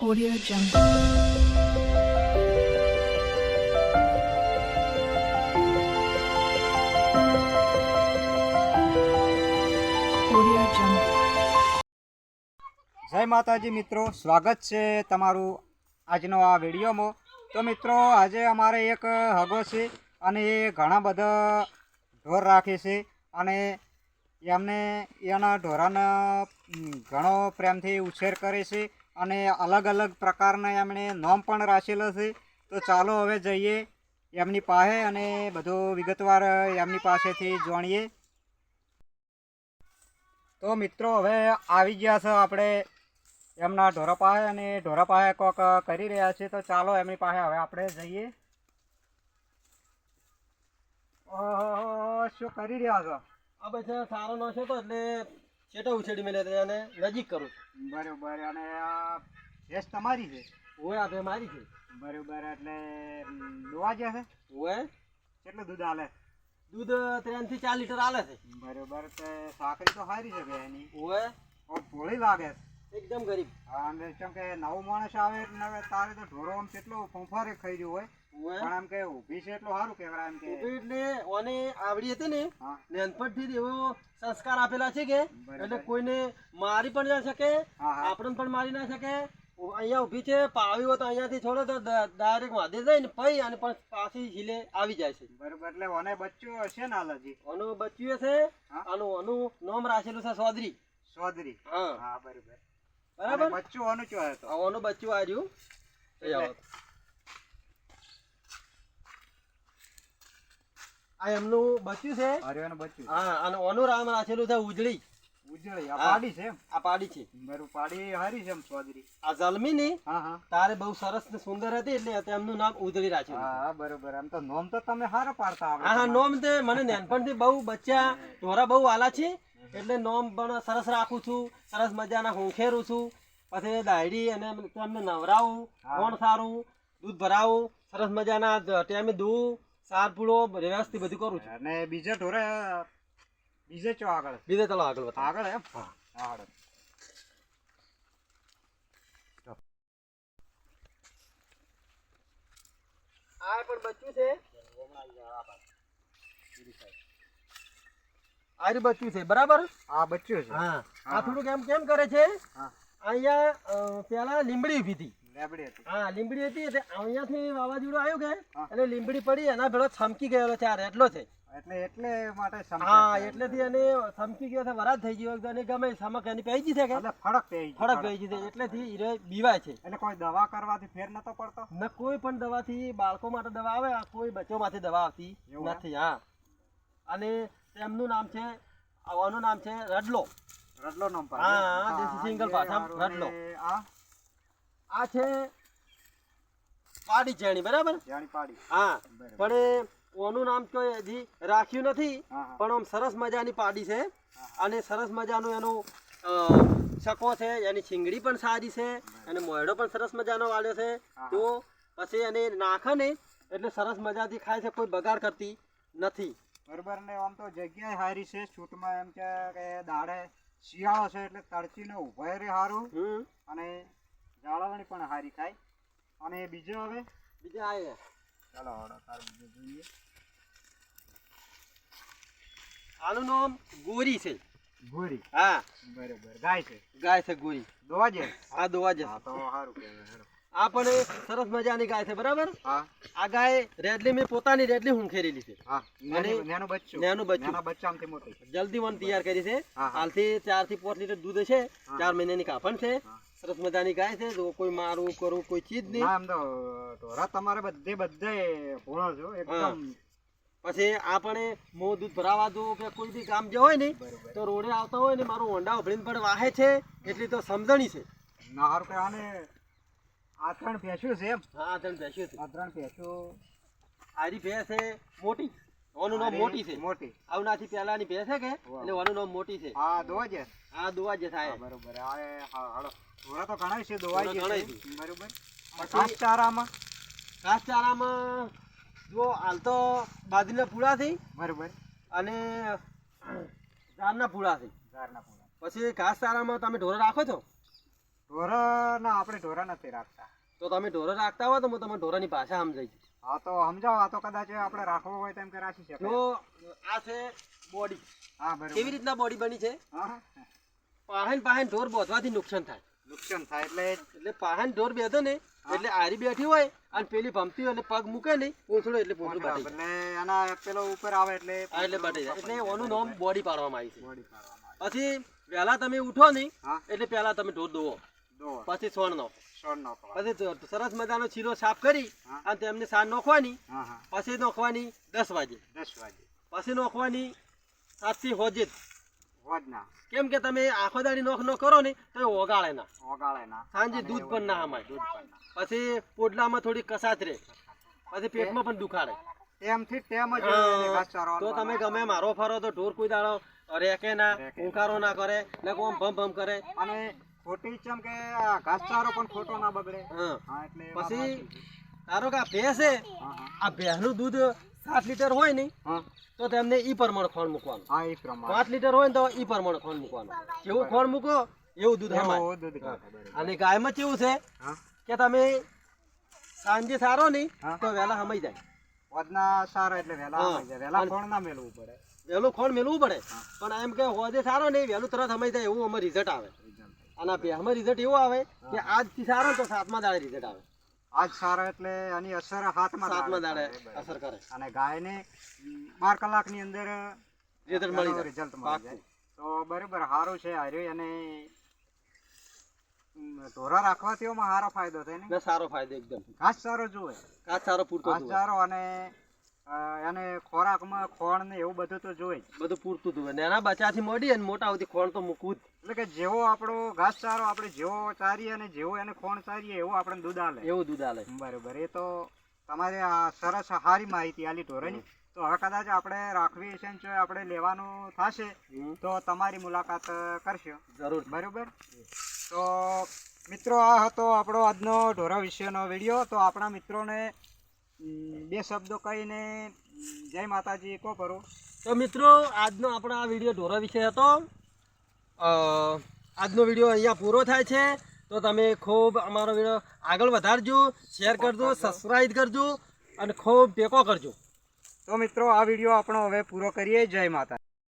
Audio Jungle. Audio. જય માતાજી મિત્રો, સ્વાગત છે તમારું આજનો આ વિડીયોમાં તો મિત્રો, આજે અમારે એક હગો છે અને એ ઘણા બધા ઢોર રાખે છે અને એમને એના ઢોરાના ઘણો પ્રેમથી ઉછેર કરે છે અને અલગ અલગ પ્રકારના એમણે નામ પણ રાખેલો છે. તો ચાલો હવે જઈએ એમની પાસે અને બધું વિગતવાર એમની પાસેથી જાણીએ. તો મિત્રો, હવે આવી ગયા છે આપણે એમના ઢોરા પાસે અને ઢોરા પાસે કોક કરી રહ્યા છે. તો ચાલો એમની પાસે હવે આપણે જઈએ. શું કરી રહ્યા છો? આ પછી સારો નો છે તો એટલે ચેટા ઉછેડી મેલે અને નજીક કરું બરોબર અને આ ભેંસ તમારી છે? હોય આ બે મારી છે. બરોબર એટલે દોવા ગયા છે? ઓય કેટલું દૂધ આલે? દૂધ ત્રણથી ચાર લીટર આલે છે. બરોબર તો સાકરી તો સારી છે એની હોય ઓ ભોળી લાગે છે. એકદમ ગરીબ. હા, અને કેમ કે નવો માણસ આવે એટલે તારે તો ઢોરો આમ કેટલો ફંફારે ખાઈ રહ્યો હોય. પણ આમ કે ઊભી છે એટલું સારું કહેવાય એમ કે. ઊભી એટલે ઓને આવડી હતી ને નાનપણથી એવો સંસ્કાર આપેલા છે કે એટલે કોઈને મારી પણ ના શકે. આપણને પણ મારી ના શકે. અહીંયા ઊભી છે પાવી હોય તો અહીંયાથી છોડો તો ડાયરેક્ટ વાંધી જાય ને પઈ અને પણ પાછી હિલે આવી જાય છે. બરોબર એટલે બચ્ચું હશે ને હાલ ઓનું બચ્યું છે હા. આનું આનું નામ રાખેલું છે સોદરી. સોદરી? હા. હા બરોબર. બરાબર? બચ્ચું ઓનું ચો હતો? ઓનું બચ્ચું આવ્યું આ એમનું બચ્યું છે? હરિયાનું બચ્યું. હા અને ઓનું રામ રાખેલું છે ઉજળી. ઉજળી આ પાડી છે આ પાડી છે. બરોબર પાડી હારી છે એમ સોદરી આ જલમી ની હા હા. તારે બહુ સરસ ને સુંદર હતી એટલે એમનું નામ ઉજળી રાખ્યું. હા બરોબર. એમ તો નોમ તો તમે સારા પાડતા આવડે હા નોમ તે મને નાનપણથી બહુ બચ્ચા ઢોરા બહુ આલા છે એટલે નોમ પણ સરસ રાખું છું સરસ મજાના હુંખેરું છું. પછી દાયડી અને તેમને નવરાવું કોણ સારું દૂધ ભરાવું સરસ મજાના ટાઈમે દૂધ સાર પૂળો વ્યવસ્થિત બધું કરું છું. અને બીજા ઢોરે બીજે ચો આગળ? બીજે ચલો આગળ બતાવો આગળ એમ? હા. આગળ. આ પણ બચ્યું છે? આ રહ્યું બચ્ચું છે બરાબર? આ બચ્ચું છે. હા. આ થોડુંક એમ કેમ કરે છે? અહીંયા પેલા લીમડી ઊભી હતી. લેબડી હતી. હા લીમડી હતી એટલે અહીંયાથી વાવાઝોડું આવ્યું કે. એટલે લીમડી પડી એના ભેળો છમકી ગયેલો છે આ રેટલો છે. એટલે એટલે માટે હા એટલેથી એને છમકી ગયો છે વરાજ થઈ ગયો અને ગમે સમક એની પૈજી છે કે. એટલે ફરક પડી ગયો, ફળક છે એટલેથી હીરો બીવાય છે. એટલે કોઈ દવા કરવાથી ફેર નતો પડતો? ન કોઈ પણ દવાથી બાળકો માટે દવા આવે કોઈ બચ્ચો માટે દવા આવતી એવું નથી હા. અને તેમનું નામ છે આનું નામ છે રડલો. રડલો નામ પર હા, દેશી સિંગલ એ રડલો. આ? આ છે પાડી જેણી બરાબર? જાણી પાડી. હા. પણ ઓનું નામ તો હજી રાખ્યું નથી. પણ આમ સરસ મજાની પાડી છે. અને સરસ મજાનું એનું શકો છે એની છીંગડી પણ સારી છે અને મોયડો પણ સરસ મજાનો વાળ્યો છે. તો પછી એને નાખે ને એટલે સરસ મજાથી ખાય છે કોઈ બગાડ કરતી નથી. બરોબર ને આમ તો જગ્યાએ હારી છે છૂટમાં એમ કે દાડે શિયાળો છે એટલે તડચીને ઉભાય રે સારું અને જાળવણી પણ હારી થાય. અને બીજો હવે? બીજા આવે ચાલો હળો તાર બીજો જોઈએ. આનું નામ ગોરી છે. ગોરી? હા. બરોબર. ગાય છે? ગાય છે ગોરી. દોવા આ દોવા હા. તો સારું કહેવાય હેડો. આ પણ સરસ મજાની ગાય છે બરાબર? હા. આ ગાય રેડલી મેં પોતાની રેડલી હુંખેરેલી છે. હા નાનું બચ્ચું. નાનું બચ્ચું. નાના બચ્ચામાંથી મોટી. જલ્દી વન તૈયાર કરી છે. હા, હા. હાલથી ચારથી પાંચ લીટર દૂધ છે હા. ચાર મહિનાની કાફણ છે. હા. સરસ મજાની ગાય છે. જો કોઈ મારું કરું કોઈ ચીજ નહીં આમ તો ઢોરા તમારે બધે બધે ભોળો છો એકદમ. પછી આપણે મો દૂધ ભરાવા દો કે કોઈ બી કામ જે હોય ને તો રોડે આવતા હોય ને મારું હોંડા ઉભરીને પણ વાહે છે. એટલી તો સમજણી છે. ના હારું કે આને આ ત્રણ ભેંસ્યું છે એમ. હા આ ત્રણ ભેંસ્યું છે. આ ત્રણ ભેંસ્યું. આરી ભેંસ છે મોટી. ઓનું નામ મોટી છે. મોટી. આવનાથી પહેલાની ભેંસ છે કે. એટલે ઓનું નામ મોટી છે. આ દોવા છે આ દુવા જે થાય. બરોબર. આ એ હા હાલો. ઢોરા તો ઘણા છે દોવાઈ ઢોરા ગયા બરોબર? ઘાસચારામાં? ઘાસચારામાં જો હાલ તો બાજરીના પૂળા થઈ બરોબર. અને ધાનના પૂળા થઈ. ઝાડના પૂળા પછી ઘાસચારામાં તમે ઢોરો રાખો છો? ઢોરના આપણે ઢોરા નથી રાખતા. તો તમે ઢોરો રાખતા હોય તો હું તમે ઢોરાની ભાષા સમજાઈ હા તો સમજાવો આ તો કદાચ આપણે રાખવો હોય તેમ કે રાખી શકીએ જો આ છે બોડી. હા બરાબર. કેવી રીતના બોડી બની છે? હા. પાહેન પાહેન ઢોર બોધવાથી નુકસાન થાય. નુકસાન થાય એટલે એટલે પાહન ઢોર બેઠો ને એટલે આરી બેઠી હોય અને પેલી ભમતી એટલે પગ મૂકે ને પૂંછડો એટલે પૂંછડું બાટી એટલે આના પેલો ઉપર આવે એટલે એટલે બાટી જાય. એટલે ઓનું નામ બોડી પાડવામાં આવી છે. બોડી પાડવામાં પછી વહેલા તમે ઉઠો નહીં એટલે પહેલા તમે ઢોર દોવો પછી સોણ નો પછી સરસ મજાનો છીલો સાફ કરી અને તેમને સાર નોખવાની. પછી નોખવાની દસ વાગે. દસ વાગે. પછી નોખવાની સાતથી હોજે. કેમ કે તમે આખો દાડી નોખ નો કરો ને તો ઓગાળે ના. ઓગાળે ના. સાંજે દૂધ પણ ના અમાય દૂધ પણ પછી પોટલામાં થોડી કસાત રહે પછી પેટમાં પણ દુખાડે. એમથી તેમ જ તો તમે ગમે મારો ફરો તો ઢોર કોઈ દાડો રેકે ના ઓકારો ના. કરે ને કોમ ભમ ભમ કરે. અને ખોટી ચમ કે ઘાસચારો પણ ખોટો ના બગડે. હા. એટલે પછી. ધારો કે આ ભેંસ છે આ ભેંસનું દૂધ સાત લીટર હોય ને તો તેમને ઈ પ્રમાણે ખોણ મૂકવાનું. હા એ પ્રમાણે. પાંચ લીટર હોય ને તો ઈ પ્રમાણે ખોણ મૂકવાનું. કેવું ખોણ મૂકો એવું દૂધ હમાય. અને ગાયમાં કેવું છે કે તમે સાંજે સારો નહીં તો વહેલા હમાઈ જાય. વધના સારા એટલે વહેલા હા. જાય. વહેલા અને- ફોન ના મેળવું પડે. વહેલું ખોણ મેળવું પડે. પણ એમ કે હોજે સારો નહીં વહેલું તરત હમાઈ જાય એવું અમારે રિઝલ્ટ આવે. અને અમારે રિઝલ્ટ એવું આવે કે આજથી સારો તો સાતમા દાડે રિઝલ્ટ આવે. આજ સારા એટલે આની અસર હાથમાં હાથમાં દાડે. અસર કરે. અને ગાયને બાર કલાકની અંદર રિઝલ્ટ મળી result મળી જાય. તો બરોબર સારું છે આર્યો અને ધોરા રાખવાથી સારો ફાયદો થાય ને? સારો ફાયદો એકદમ. ઘાસ ચારો જોવે ઘાસ સારો પૂરતો ઘાસ સારો ચારો અને ખોરાકમાં ખોણ ને એવું બધું તો જોઈ. બધું પૂરતું હતું નાના બચ્ચાથી મોડી અને મોટા સુધી ખોણ તો મૂકવું જ. એટલે કે જેવો આપણો ઘાસ ચારો આપણે જેવો ચારીએ અને જેવો એને ખોણ ચારીએ એવું આપણે દૂધ આલે. એવું દૂધ આલે. બરાબર. એ તો તમારે આ સરસ સારી માહિતી આલી ઢોરની તો હવે કદાચ આપણે રાખવી છે ને જો આપણે લેવાનું થશે. તો તમારી મુલાકાત કરશો. જરૂર. બરાબર? તો મિત્રો આ હતો આપણો આજનો ઢોરા વિશેનો વીડિયો. તો આપણા મિત્રોને બે શબ્દો કહીને જય માતાજી કહો કરો તો મિત્રો આજનો આપણો આ વીડિયો ઢોરા વિશે હતો. આજનો વીડિયો અહીંયા પૂરો થાય છે. તો તમે ખૂબ અમારો વીડિયો આગળ વધારજો શેર કરજો સબસ્ક્રાઈબ કરજો અને ખૂબ ટેકો કરજો. તો મિત્રો આ વીડિયો આપણો હવે પૂરો કરીએ. જય માતા